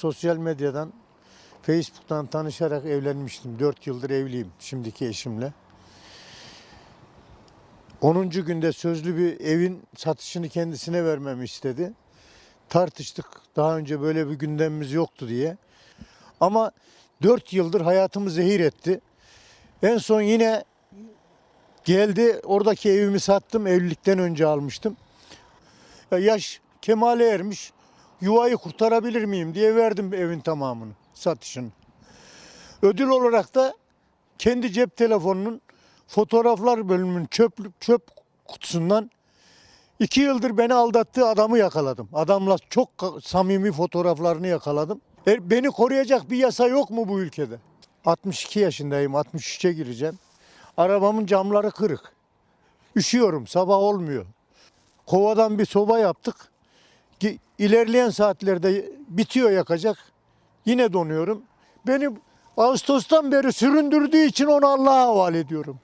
sosyal medyadan, Facebook'tan tanışarak evlenmiştim. 4 yıldır evliyim şimdiki eşimle. 10. günde sözlü bir evin satışını kendisine vermemi istedi. Tartıştık. Daha önce böyle bir gündemimiz yoktu diye. Ama 4 yıldır hayatımı zehir etti. En son yine geldi oradaki evimi sattım. Evlilikten önce almıştım. Ya yaş kemale ermiş. Yuvayı kurtarabilir miyim diye verdim evin tamamını satışını. Ödül olarak da kendi cep telefonunun fotoğraflar bölümünün çöp, çöp kutusundan iki yıldır beni aldattığı adamı yakaladım. Adamla çok samimi fotoğraflarını yakaladım. E, beni koruyacak bir yasa yok mu bu ülkede? 62 yaşındayım, 63'e gireceğim. Arabamın camları kırık. Üşüyorum, sabah olmuyor. Kovadan bir soba yaptık. İlerleyen saatlerde bitiyor yakacak. Yine donuyorum. Beni Ağustos'tan beri süründürdüğü için onu Allah'a havale ediyorum.